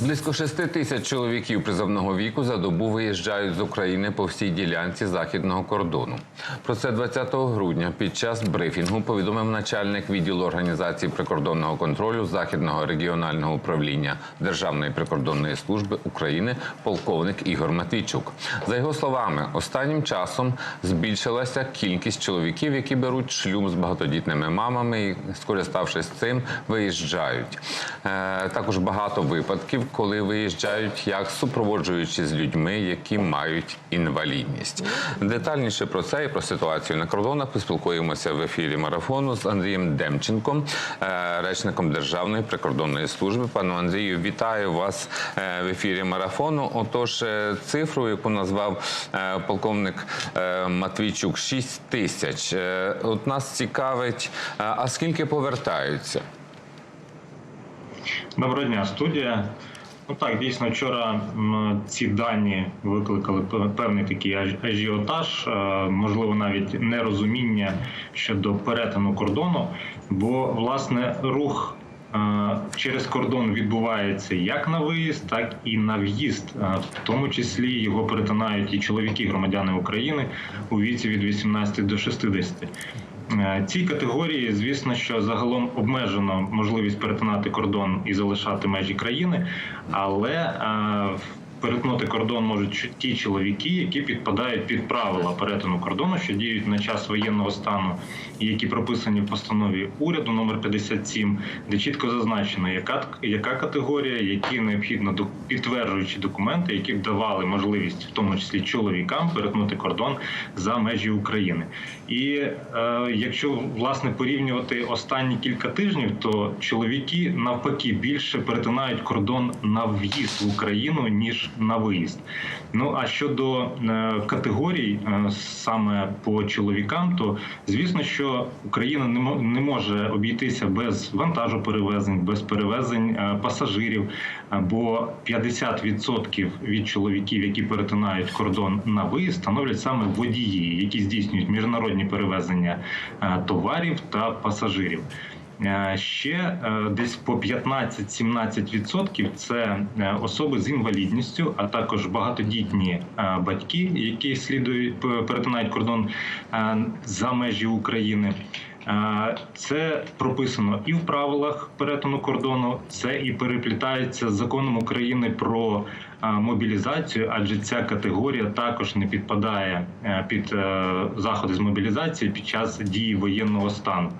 Близько 6 тисяч чоловіків призовного віку за добу виїжджають з України по всій ділянці західного кордону. Про це 20 грудня під час брифінгу повідомив начальник відділу організації прикордонного контролю західного регіонального управління Державної прикордонної служби України полковник Ігор Матвійчук. За його словами, останнім часом збільшилася кількість чоловіків, які беруть шлюб з багатодітними мамами і, скориставшись цим, виїжджають. Е, також багато випадків, коли виїжджають як супроводжуючи з людьми, які мають інвалідність. Детальніше про це і про ситуацію на кордонах поспілкуємося в ефірі марафону з Андрієм Демченком, е, речником Державної прикордонної служби. Пане Андрію, вітаю вас е, в ефірі марафону. Отож, е, цифру, яку назвав полковник Матвійчук, 6 тисяч. От нас цікавить, а скільки повертаються? Доброго дня, студія. Ну так, дійсно, вчора ці дані викликали певний такий аж- ажіотаж, е, можливо, навіть нерозуміння щодо перетину кордону, бо власне рух. е, Через кордон відбувається як на виїзд, так і на в'їзд. Е, В тому числі його перетинають і чоловіки, громадяни України у віці від 18 до 60. Е, Цій категорії, звісно, що загалом обмежено можливість перетинати кордон і залишати межі країни, але е, перетнути кордон можуть ті чоловіки, які підпадають під правила перетину кордону, що діють на час воєнного стану, і які прописані в постанові уряду номер 57, де чітко зазначено, яка яка категорія, які необхідно підтверджуючі документи, які б давали можливість, в тому числі чоловікам, перетнути кордон за межі України. І е, якщо власне порівнювати останні кілька тижнів, то чоловіки навпаки більше перетинають кордон на в'їзд в Україну ніж на виїзд. Ну а щодо е, категорій е, саме по чоловікам, то звісно, що Україна не мо- може обійтися без вантажоперевезень, без перевезень е, пасажирів. Бо 50% від чоловіків, які перетинають кордон на виїзд, становлять саме водії, які здійснюють міжнародні перевезення товарів та пасажирів. Е, Ще е, десь по 15-17% це е, особи з інвалідністю, а також багатодітні батьки, які слідують перетинають кордон за межі України. Це прописано і в правилах перетину кордону, це і переплітається з законом України про мобілізацію, адже ця категорія також не підпадає під заходи з мобілізації під час дії воєнного стану.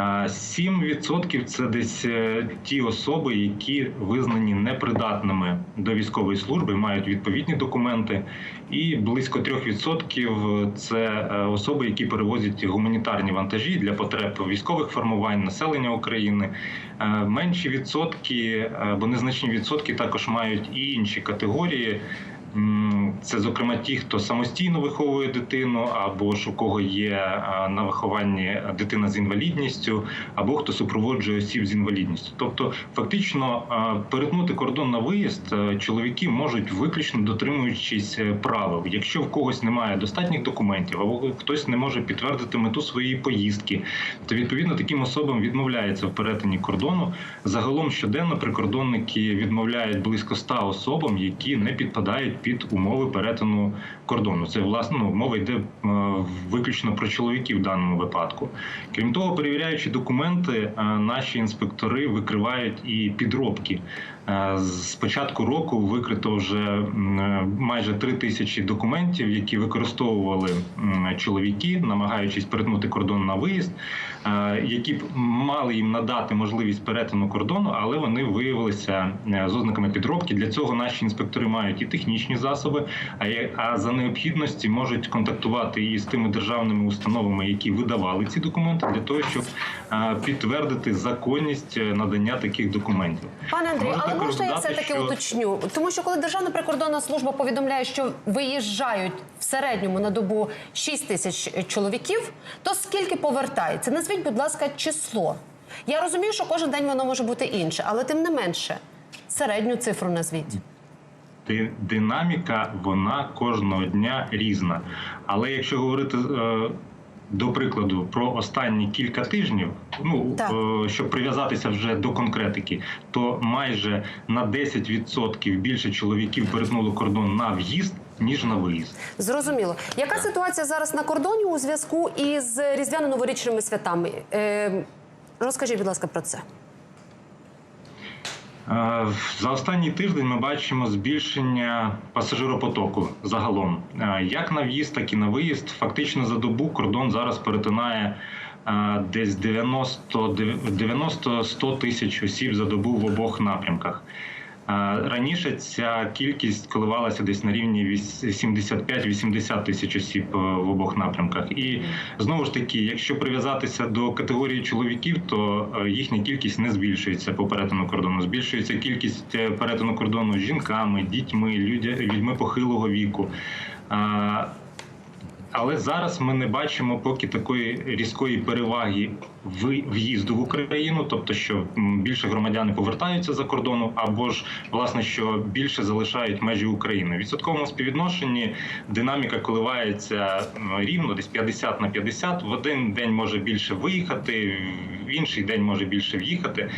А 7% це десь е, ті особи, які визнані непридатними до військової служби, мають відповідні документи, і близько 3% це е, особи, які перевозять гуманітарні вантажі для потреб військових формувань населення України. Е, Менші відсотки або незначні відсотки також мають і інші категорії. Це, зокрема, ті, хто самостійно виховує дитину, або ж у кого є на вихованні дитина з інвалідністю, або хто супроводжує осіб з інвалідністю. Тобто, фактично, перетнути кордон на виїзд е, чоловіки можуть виключно дотримуючись е, правил. Якщо в когось немає достатніх документів, або хтось не може підтвердити мету своєї поїздки, то відповідно таким особам відмовляється в перетині кордону. Загалом щоденно прикордонники відмовляють близько 100 особам, які не підпадають під умови перетину кордону. Це власне ну, мова йде е, виключно про чоловіків в даному випадку. Крім того, перевіряючи документи, е, наші інспектори викривають і підробки. Е, З початку року викрито вже майже три тисячі документів, які використовували чоловіки, намагаючись перетнути кордон на виїзд, які б мали їм надати можливість перетину кордону, але вони виявилися з ознаками підробки. Для цього наші інспектори мають і технічні засоби, а за необхідності можуть контактувати і з тими державними установами, які видавали ці документи, для того, щоб підтвердити законність е, надання таких документів. Пане Андрію, Можу але можна я все таки що- уточню? Тому що коли Державна прикордонна служба повідомляє, що виїжджають в середньому на добу 6 тисяч чоловіків, то скільки повертається? Назвіть, будь ласка, число. Я розумію, що кожен день воно може бути інше, але тим не менше, середню цифру назвіть. Ди- Динаміка вона кожного дня різна. Але якщо говорити е, до прикладу, про останні кілька тижнів, ну Так. е, щоб прив'язатися вже до конкретики, то майже на 10% більше чоловіків перетнули кордон на в'їзд ніж на виїзд. Зрозуміло. Яка ситуація зараз на кордоні у зв'язку із різдвяно-новорічними святами? Е, розкажіть, будь ласка, про це. Е, За останній тиждень ми бачимо збільшення пасажиропотоку загалом. Е, Як на в'їзд, так і на виїзд. Фактично за добу кордон зараз перетинає е, десь 90-100 тисяч осіб за добу в обох напрямках. Раніше ця кількість коливалася десь на рівні віс- 75-80 тисяч осіб е, в обох напрямках. І знову ж таки, якщо прив'язатися до категорії чоловіків, то е, їхня кількість не збільшується по перетину кордону. Збільшується кількість е, перетину кордону жінками, дітьми, людьми похилого віку. Але зараз ми не бачимо поки такої різкої переваги в- в'їзду в Україну, тобто що більше громадяни повертаються за кордону, або ж власне що більше залишають межі України. В відсотковому співвідношенні динаміка коливається рівно, десь 50 на 50. В один день може більше виїхати, в інший день може більше в'їхати.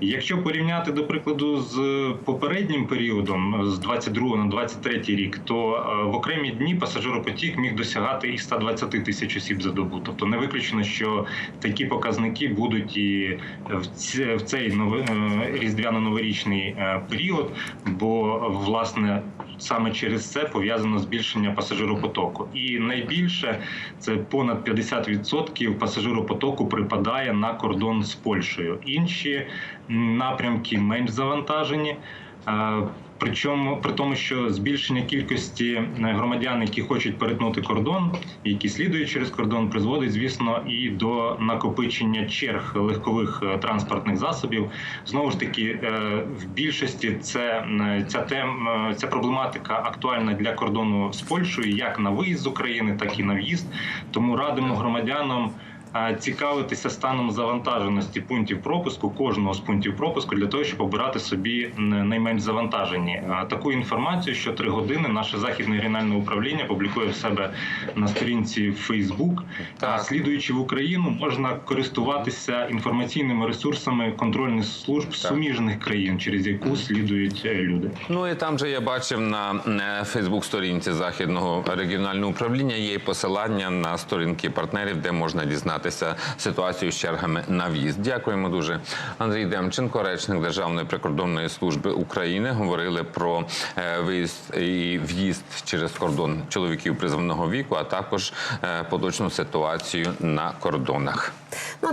Якщо порівняти до прикладу з попереднім періодом, з 22 на 23 рік, то е, в окремі дні пасажиропотік міг досягати і 120 тисяч осіб за добу. Тобто не виключено, що такі показники будуть і в цей е, різдвяно-новорічний е, період, бо власне саме через це пов'язано збільшення пасажиропотоку. І найбільше це понад 50% пасажиропотоку припадає на кордон з Польщею. Інші напрямки менш завантажені. Причому при тому, що збільшення кількості е, громадян, які хочуть перетнути кордон, які слідують через кордон, призводить, звісно, і до накопичення черг легкових е, транспортних засобів. Знову ж таки, е, в більшості це ця тем, е, ця проблематика актуальна для кордону з Польщею, як на виїзд з України, так і на в'їзд. Тому радимо громадянам. Цікавитися станом завантаженості пунктів пропуску кожного з пунктів пропуску для того, щоб обирати собі найменш завантажені. Таку інформацію, що три години наше західне регіональне управління публікує в себе на сторінці Facebook. А Так. слідуючи в Україну, можна користуватися інформаційними ресурсами контрольних служб суміжних країн, через яку слідують е, люди. Ну і там же я бачив на Фейсбук-сторінці західного регіонального управління є посилання на сторінки партнерів, де можна дізнатися ситуацію з чергами на в'їзд. Дякуємо дуже. Андрій Демченко, речник Державної прикордонної служби України, говорили про е, виїзд і в'їзд через кордон чоловіків призовного віку, а також е, поточну ситуацію на кордонах. Ну,